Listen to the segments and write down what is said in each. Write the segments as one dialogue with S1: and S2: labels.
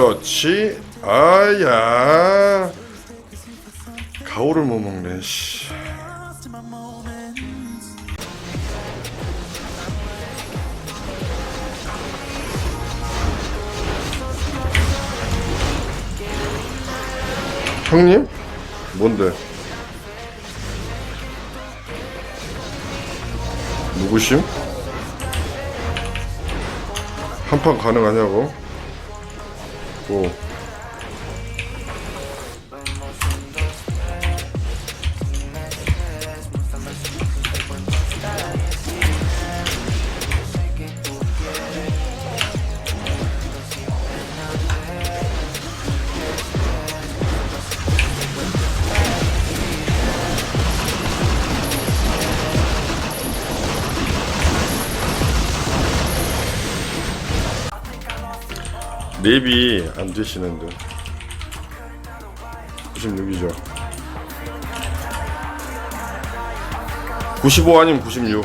S1: 그렇지. 아야. 가오를 못 먹네. 씨. 형님? 뭔데? 누구심? 한판 가능하냐고? 뭐 랩이 안 되시는데. 96이죠. 95 아니면 96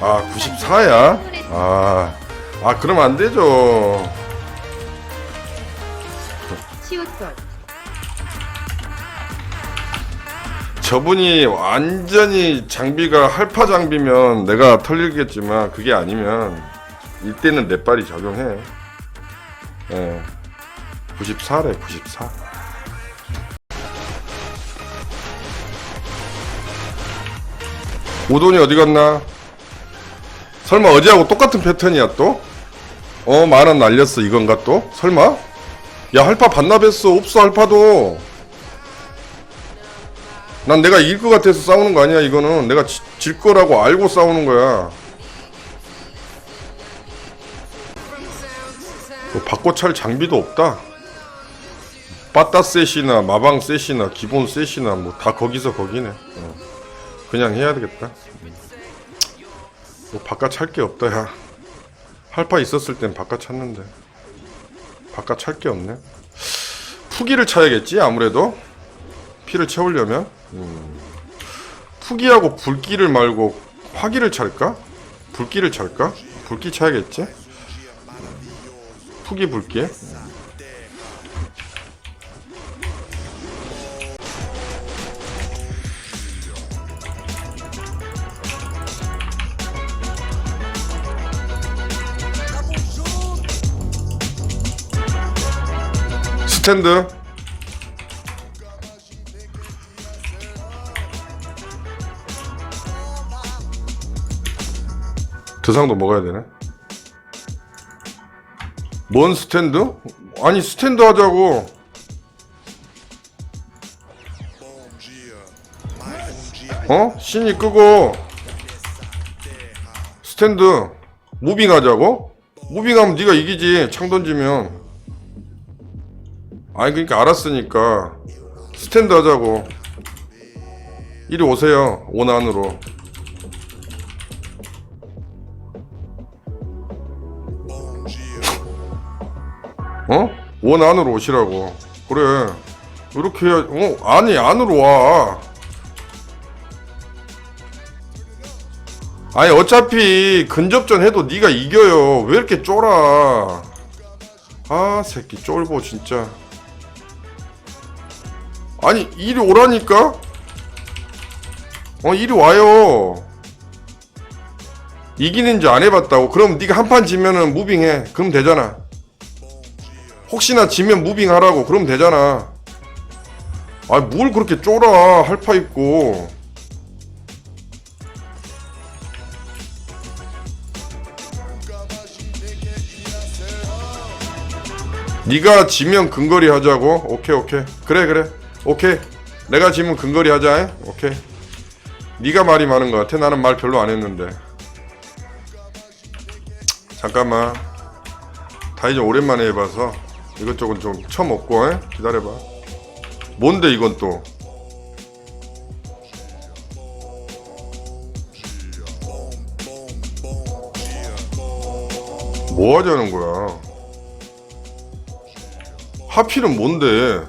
S1: 아 94야? 아, 아 그럼 안 되죠. 저분이 완전히 장비가 할파 장비면 내가 털리겠지만 그게 아니면 이때는 내 발이 적용해 예 94래 94 오돈이 어디 갔나? 설마 어제하고 똑같은 패턴이야 또? 어 만원 날렸어 이건가 또? 설마? 야 할파 반납했어 없어 할파도 난 내가 이길 것 같아서 싸우는 거 아니야 이거는 내가 지- 질 거라고 알고 싸우는 거야 바꿔 찰 장비도 없다 빠따 셋이나 마방 셋이나 기본 셋이나 뭐 다 거기서 거기네 어. 그냥 해야 되겠다 뭐 바꿔 찰 게 없다 야 할파 있었을 땐 바꿔 찼는데 바꿔 찰 게 없네 푸기를 차야겠지 아무래도 피를 채우려면 음. 푸기하고 불기를 말고 화기를 찰까? 불기를 찰까? 불기 차야겠지? 푸기 불기 스탠드. 드상도 먹어야 되네. 뭔 스탠드? 아니 스탠드 하자고. 어? 신이 끄고 스탠드 무빙 하자고? 무빙하면 네가 이기지 창 던지면. 아니 그러니까 알았으니까 스탠드 하자고. 이리 오세요 원안으로. 원 안으로 오시라고. 그래. 이렇게 해야, 어, 아니, 안으로 와. 아니, 어차피 근접전 해도 네가 이겨요. 왜 이렇게 쫄아? 아, 새끼, 쫄보, 진짜. 아니, 이리 오라니까? 어, 이리 와요. 이기는지 안 해봤다고? 그럼 네가 한 판 지면은 무빙해. 그럼 되잖아. 혹시나 지면 무빙 하라고 그러면 되잖아. 아 뭘 그렇게 쫄아. 할파 있고. 네가 지면 근거리 하자고? 오케이 오케이. 그래 그래. 오케이. 내가 지면 근거리 하자 잉? 오케이.
S2: 네가 말이 많은 것 같아. 나는 말 별로 안 했는데. 잠깐만. 다이전 오랜만에 해봐서 이것저것 좀 쳐먹고 에? 기다려봐. 뭔데 이건 또? 뭐 하자는 거야? 하필은 뭔데?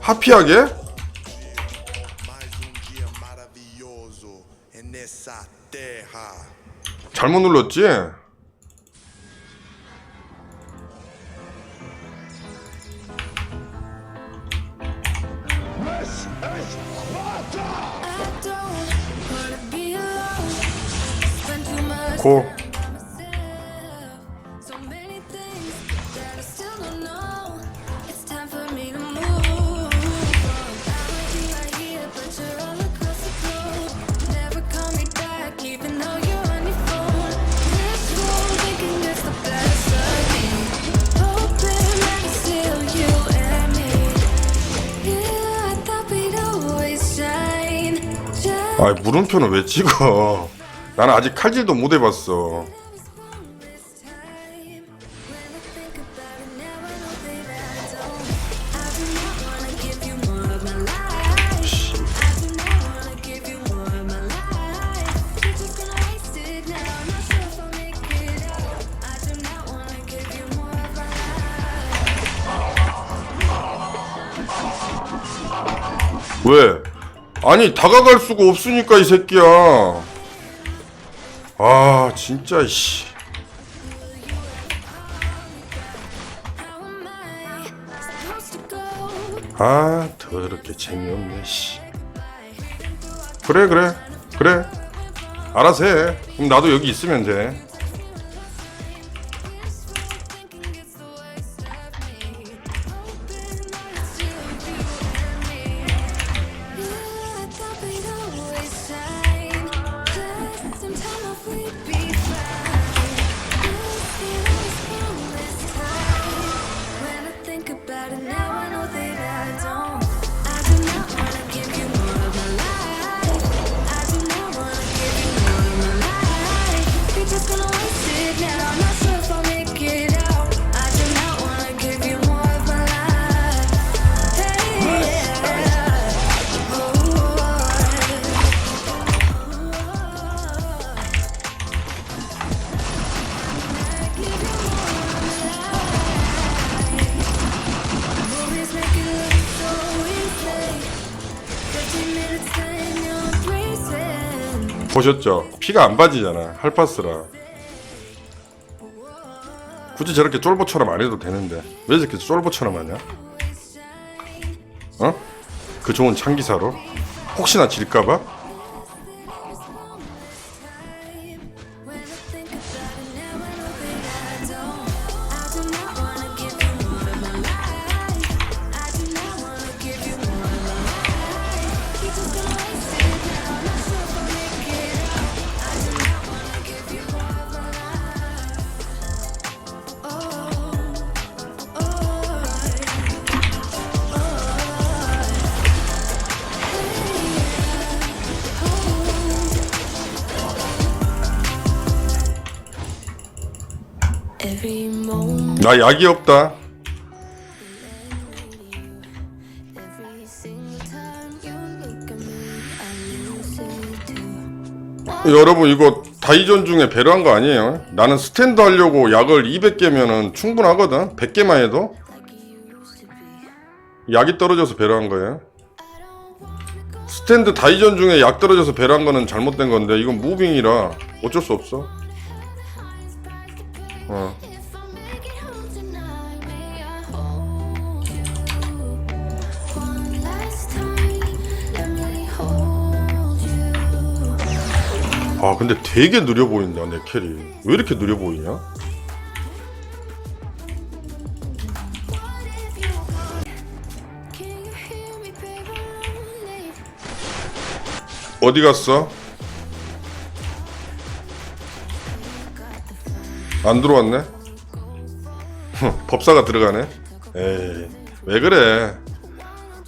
S2: 하피하게? 잘못 눌렀지?
S1: Always shine. shine.
S2: 아 물음표는 왜 찍어? 나는 아직 칼질도 못 해봤어. 왜? 아니 다가갈 수가 없으니까 이 새끼야. 아 진짜 씨. 아 더럽게 재미없네 씨. 그래 그래 그래. 알아서 해. 그럼 나도 여기 있으면 돼. 보셨죠? 피가 안 빠지잖아. 할파스라. 굳이 저렇게 쫄보처럼 안 해도 되는데 왜 저렇게 쫄보처럼 하냐? 어? 그 좋은 창기사로? 혹시나 질까봐? 나 약이 없다. 여러분 이거 다이전 중에 배려한 거 아니에요? 나는 스탠드 하려고 약을 200개면은 충분하거든. 100개만 해도. 약이 떨어져서 배려한 거예요. 스탠드 다이전 중에 약 떨어져서 배려한 거는 잘못된 건데 이건 무빙이라 어쩔 수 없어. 어. 아 근데 되게 느려 보인다 내 캐리. 왜 이렇게 느려 보이냐? 어디 갔어? 안 들어왔네? 흠, 법사가 들어가네? 에이, 왜 그래?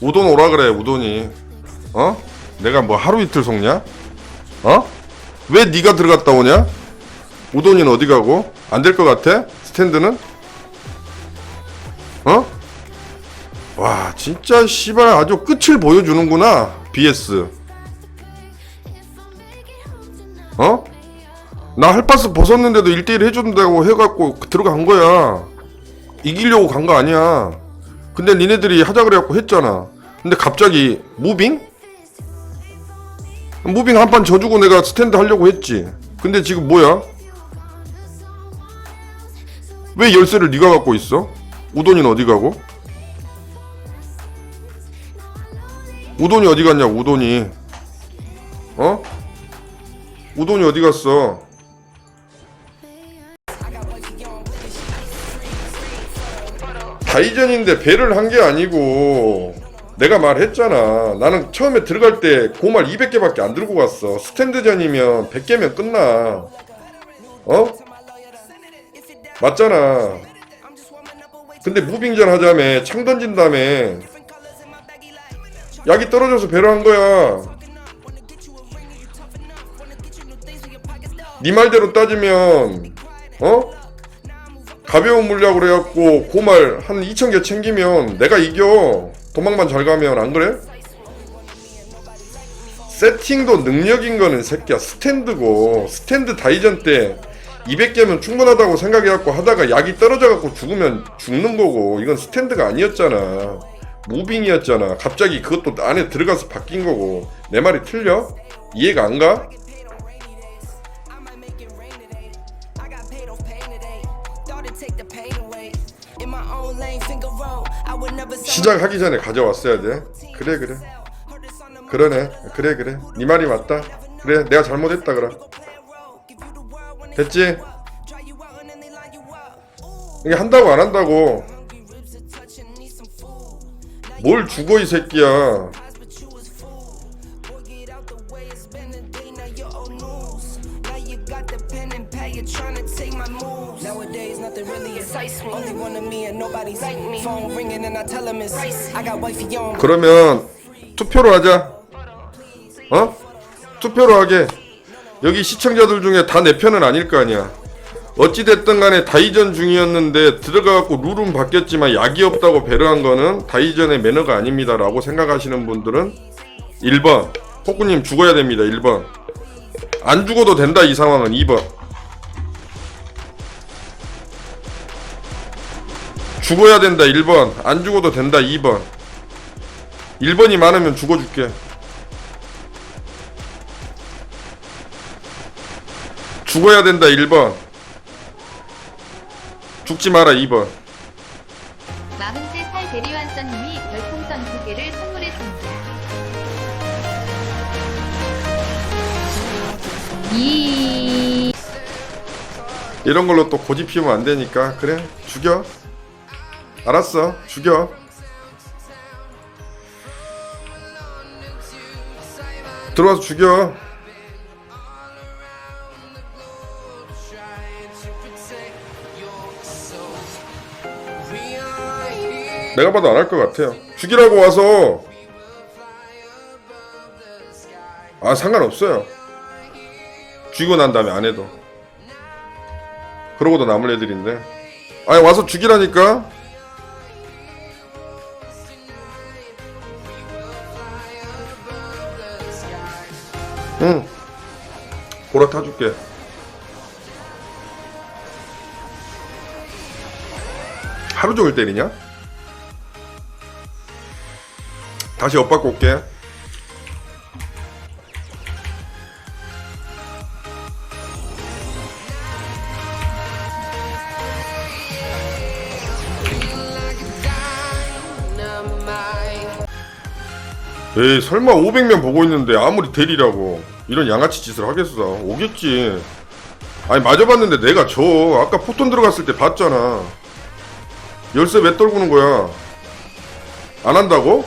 S2: 우돈 오라 그래, 우돈이. 어?
S1: 내가 뭐 하루 이틀 속냐? 어? 왜 네가 들어갔다 오냐? 우돈이는 어디 가고? 안 될 것 같아? 스탠드는? 어? 와 진짜 씨발 아주 끝을 보여주는구나 BS 나 할파스 벗었는데도 1대1 해준다고 해갖고 들어간 거야 이기려고 간 거 아니야 근데 니네들이 하자 그래갖고 했잖아 근데 갑자기 무빙? 무빙 한 판 져주고 내가 스탠드 하려고 했지 근데 지금 뭐야? 왜 열쇠를 네가 갖고 있어? 우돈이는 어디 가고? 우돈이 어디 갔냐 우돈이 어? 우돈이 어디 갔어? 다이전인데 배를 한 게 아니고 내가 말했잖아. 나는 처음에 들어갈 때 고말 200개밖에 안 들고 갔어. 스탠드전이면 100개면 끝나. 어? 맞잖아. 근데 무빙전 하자며 창 던진 다음에 약이 떨어져서 배로 한 거야. 네 말대로 따지면 어? 가벼운 물약 그래갖고 고말 한 2,000개 챙기면 내가 이겨. 도망만 잘 가면 안 그래? 세팅도 능력인 거는 새끼야. 스탠드고. 스탠드 다이전 때 200개면 충분하다고 생각해갖고 하다가 약이 떨어져갖고 죽으면 죽는 거고. 이건 스탠드가 아니었잖아. 무빙이었잖아. 갑자기 그것도 안에 들어가서 바뀐 거고. 내 말이 틀려? 이해가 안 가? 시작하기 전에 가져왔어야 돼 그래 그래 그러네 그래 그래 네 말이 맞다 그래 내가 잘못했다 그럼 됐지? 이게 한다고 안 한다고. 뭘 죽어 이 새끼야
S3: take my moves. Nowadays, nothing really excites me. Only one of me and nobody's like me. Phone ringing and I tell him it's I got wifey on.
S1: 그러면 투표로 하자 어? 투표로 하게 여기 시청자들 중에 다 내 편은 아닐 거 아니야 어찌됐든 간에 다이전 중이었는데 들어가갖고 룰은 바뀌었지만 약이 없다고 배려한 거는 다이전의 매너가 아닙니다 라고 생각하시는 분들은 1번 포꾸님 죽어야 됩니다 1번 안 죽어도 된다 이 상황은 2번 죽어야 된다 1번. 안 죽어도 된다 2번. 1번이 많으면 죽어줄게. 죽어야 된다 1번. 죽지 마라 2번.
S4: 43살 대리완서님이 별풍선 두 개를 선물했습니다. 이
S1: 이런 걸로 또 고집 피우면 안 되니까. 그래? 죽여 알았어. 죽여. 들어와서 죽여. 내가 봐도 안 할 것 같아요. 죽이라고 와서. 아 상관없어요. 죽이고 난 다음에 안 해도. 그러고도 남을 애들인데. 아니 와서 죽이라니까 응. 보라 타줄게. 하루 종일 때리냐? 다시 엇 받고 올게. 에이 설마 500명 보고 있는데 아무리 대리라고 이런 양아치 짓을 하겠어. 오겠지. 아니 맞아봤는데 내가 져 아까 포톤 들어갔을 때 봤잖아. 열쇠 왜 떨구는 거야? 안 한다고?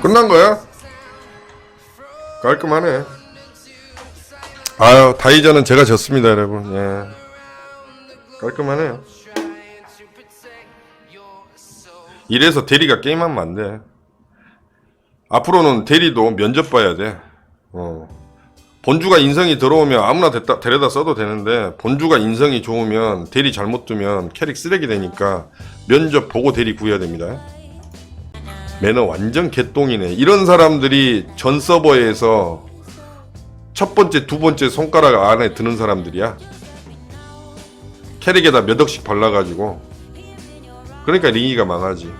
S1: 끝난 거야? 깔끔하네. 아유, 다이저는 제가 졌습니다, 여러분. 예. 깔끔하네요. 이래서 대리가 게임하면 안 돼. 앞으로는 대리도 면접 봐야 돼. 어. 본주가 인성이 들어오면 아무나 됐다, 데려다 써도 되는데 본주가 인성이 좋으면 대리 잘못 두면 캐릭 쓰레기 되니까 면접 보고 대리 구해야 됩니다. 매너 완전 개똥이네. 이런 사람들이 전 서버에서 첫 번째, 두 번째 손가락 안에 드는 사람들이야. 캐릭에다 몇 억씩 발라가지고. 그러니까 링이가 망하지.